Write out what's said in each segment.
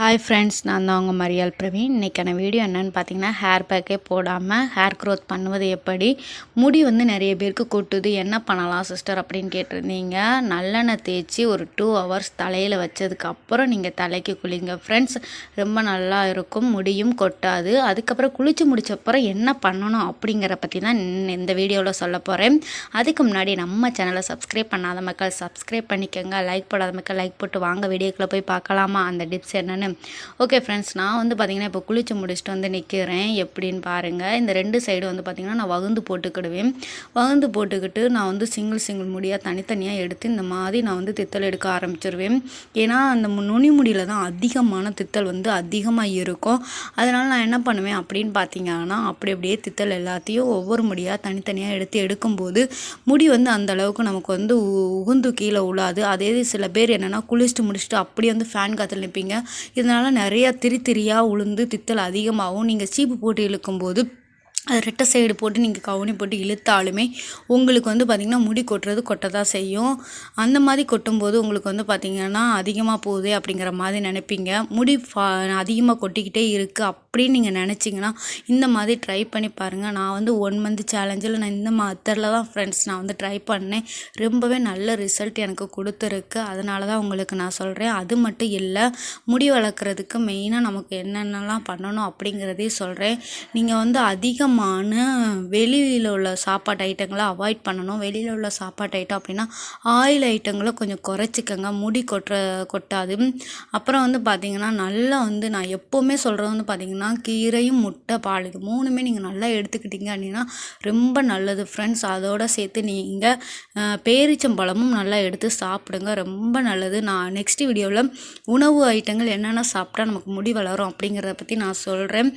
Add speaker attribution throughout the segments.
Speaker 1: Hi friends நான் தான் உங்கள் மரியாள் பிரவீன். இன்றைக்கான வீடியோ என்னென்னு பார்த்தீங்கன்னா ஹேர் பேக்கே போடாமல் ஹேர் க்ரோத் பண்ணுவது எப்படி முடி வந்து நிறைய பேருக்கு கொட்டுது என்ன பண்ணலாம் சிஸ்டர் அப்படின்னு கேட்டிருந்தீங்க. நல்லெண்ணெய் தேய்ச்சி ஒரு டூ ஹவர்ஸ் தலையில் வச்சதுக்கப்புறம் நீங்கள் தலைக்கு குளிங்க. ஃப்ரெண்ட்ஸ் ரொம்ப நல்லா இருக்கும் முடியும் கொட்டாது. அதுக்கப்புறம் குளித்து முடிச்சப்பறம் என்ன பண்ணணும் அப்படிங்கிற பற்றி தான் இந்த வீடியோவில் சொல்ல போகிறேன் அதுக்கு முன்னாடி நம்ம சேனலை சப்ஸ்கிரைப் பண்ணாத மக்கள் சப்ஸ்கிரைப் பண்ணிக்கோங்க. லைக் போடாத மக்கள் லைக் போட்டு வாங்க. வீடியோக்குள்ளே போய் பார்க்கலாமா? அந்த டிப்ஸ் என்னென்னு ஓகே ஃப்ரெண்ட்ஸ் நான் வந்து பார்த்திங்கன்னா இப்போ குளிச்சு முடிச்சுட்டு வந்து நிற்கிறேன் எப்படின்னு பாருங்கள் இந்த ரெண்டு சைடு வந்து பார்த்திங்கன்னா நான் வகுந்து போட்டுக்கிடுவேன். வகுந்து போட்டுக்கிட்டு நான் வந்து சிங்கிள் சிங்கிள் முடியாக தனித்தனியாக எடுத்து இந்த மாதிரி நான் வந்து தித்தல் எடுக்க ஆரம்பிச்சிருவேன். ஏன்னா அந்த நுனி முடியில் தான் அதிகமான தித்தல் வந்து அதிகமாக இருக்கும். அதனால் நான் என்ன பண்ணுவேன் அப்படின்னு பார்த்தீங்கன்னா அப்படி அப்படியே தித்தல் எல்லாத்தையும் ஒவ்வொரு முடியாக தனித்தனியாக எடுத்து எடுக்கும்போது முடி வந்து அந்த அளவுக்கு நமக்கு வந்து உகுந்து கீழே உழாது. அதே சில பேர் என்னென்னா குளிச்சுட்டு முடிச்சுட்டு அப்படியே வந்து ஃபேன் காற்றுல நிற்பீங்க இதனால் நிறையா திரி திரியாக உளுந்து தித்தல் அதிகமாகும். நீங்கள் சீப்பு போட்டு இழுக்கும்போது அது ரெட்டை சைடு போட்டு நீங்கள் கவுனி போட்டு இழுத்தாலுமே உங்களுக்கு வந்து பார்த்திங்கன்னா முடி கொட்டுறது கொட்ட தான் செய்யும். அந்த மாதிரி கொட்டும்போது உங்களுக்கு வந்து பார்த்திங்கன்னா அதிகமாக போகுது அப்படிங்கிற மாதிரி நினைப்பீங்க. முடி ஃபா அதிகமாக கொட்டிக்கிட்டே இருக்குது அப்படின்னு நீங்கள் நினச்சிங்கன்னா இந்த மாதிரி ட்ரை பண்ணி பாருங்கள் நான் வந்து ஒன் மந்த் சேலஞ்சில் நான் இந்த மெத்தடில் தான் ஃப்ரெண்ட்ஸ் நான் வந்து ட்ரை பண்ணேன். ரொம்பவே நல்ல ரிசல்ட் எனக்கு கொடுத்துருக்கு. அதனால தான் உங்களுக்கு நான் சொல்கிறேன் அது மட்டும் இல்லை முடி வளர்க்குறதுக்கு மெயினாக நமக்கு என்னென்னலாம் பண்ணணும் அப்படிங்கிறதையும் சொல்கிறேன் நீங்கள் வந்து அதிகம் அதிகமான வெளியில் உள்ள சாப்பாட்டு ஐட்டங்களை அவாய்ட் பண்ணணும். வெளியில் உள்ள சாப்பாட்டு ஐட்டம் அப்படின்னா ஆயில் ஐட்டங்களை கொஞ்சம் குறைச்சிக்கங்க. முடி கொட்டுற கொட்டாது. அப்புறம் வந்து பார்த்திங்கன்னா நல்லா வந்து நான் எப்போவுமே சொல்கிறது வந்து பார்த்திங்கன்னா கீரையும் முட்டை பால் இது மூணுமே நீங்கள் நல்லா எடுத்துக்கிட்டீங்க அப்படின்னா ரொம்ப நல்லது ஃப்ரெண்ட்ஸ் அதோடு சேர்த்து நீங்கள் பேரிச்சம்பழமும் நல்லா எடுத்து சாப்பிடுங்க. ரொம்ப நல்லது. நான் நெக்ஸ்ட் வீடியோவில் உணவு ஐட்டங்கள் என்னென்ன சாப்பிட்டா நமக்கு முடி வளரும் அப்படிங்கிறத பற்றி நான் சொல்கிறேன்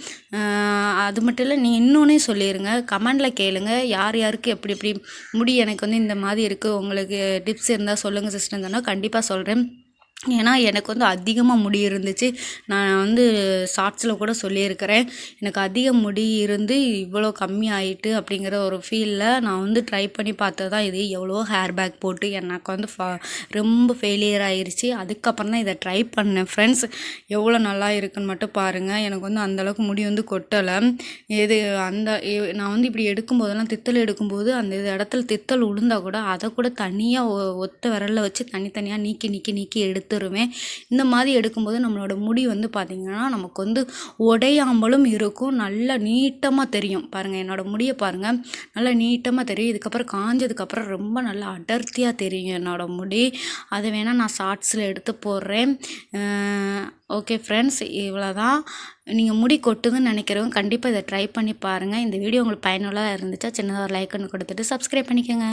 Speaker 1: அது மட்டும் இல்லை நீ இன்னொன்று இன்னொன்னே சொல்லிடுங்க கமெண்டில் கேளுங்க. யார் யாருக்கு எப்படி எப்படி முடி எனக்கு வந்து இந்த மாதிரி இருக்குது உங்களுக்கு டிப்ஸ் இருந்தால் சொல்லுங்கள் சிஸ்டர் தானே கண்டிப்பாக சொல்கிறேன் ஏன்னா எனக்கு வந்து அதிகமாக முடி இருந்துச்சு. நான் வந்து ஷார்ட்ஸில் கூட சொல்லியிருக்கிறேன். எனக்கு அதிக முடி இருந்து இவ்வளோ கம்மி ஆகிட்டு அப்படிங்கிற ஒரு ஃபீலில் நான் வந்து ட்ரை பண்ணி பார்த்தது தான் இது. எவ்வளோ ஹேர் பேக் போட்டு எனக்கு வந்து ஃபா ரொம்ப ஃபெயிலியர் ஆயிடுச்சு அதுக்கப்புறம் தான் இதை ட்ரை பண்ணேன். ஃப்ரெண்ட்ஸ் எவ்வளோ நல்லா இருக்குன்னு மட்டும் பாருங்கள் எனக்கு வந்து அந்தளவுக்கு முடி வந்து கொட்டலை. இது அந்த நான் வந்து இப்படி எடுக்கும்போதெல்லாம் தித்தல் எடுக்கும்போது அந்த இடத்துல தித்தல் உளுந்தால் கூட அதை கூட தனியாக ஒத்த விரலில் வச்சு தனித்தனியாக நீக்கி நீக்கி நீக்கி எடுத்து எடுத்துருவேன் இந்த மாதிரி எடுக்கும்போது நம்மளோட முடி வந்து பார்த்திங்கன்னா நமக்கு வந்து உடையாமலும் இருக்கும். நல்லா நீட்டமாக தெரியும். பாருங்கள் என்னோடய முடியை பாருங்கள் நல்லா நீட்டமாக தெரியும். இதுக்கப்புறம் காஞ்சதுக்கப்புறம் ரொம்ப நல்லா அடர்த்தியாக தெரியும் என்னோடய முடி. அதை வேணால் நான் ஷார்ட்ஸில் எடுத்து போடுறேன். ஓகே ஃப்ரெண்ட்ஸ் இவ்வளோ தான் நீங்கள் முடி கொட்டுதுன்னு நினைக்கிறவங்க கண்டிப்பாக இதை ட்ரை பண்ணி பாருங்கள் இந்த வீடியோ உங்களுக்கு பயனுள்ளதாக இருந்துச்சா சின்னதாக ஒரு லைக் ஒன்று கொடுத்துட்டு சப்ஸ்கிரைப் பண்ணிக்கோங்க.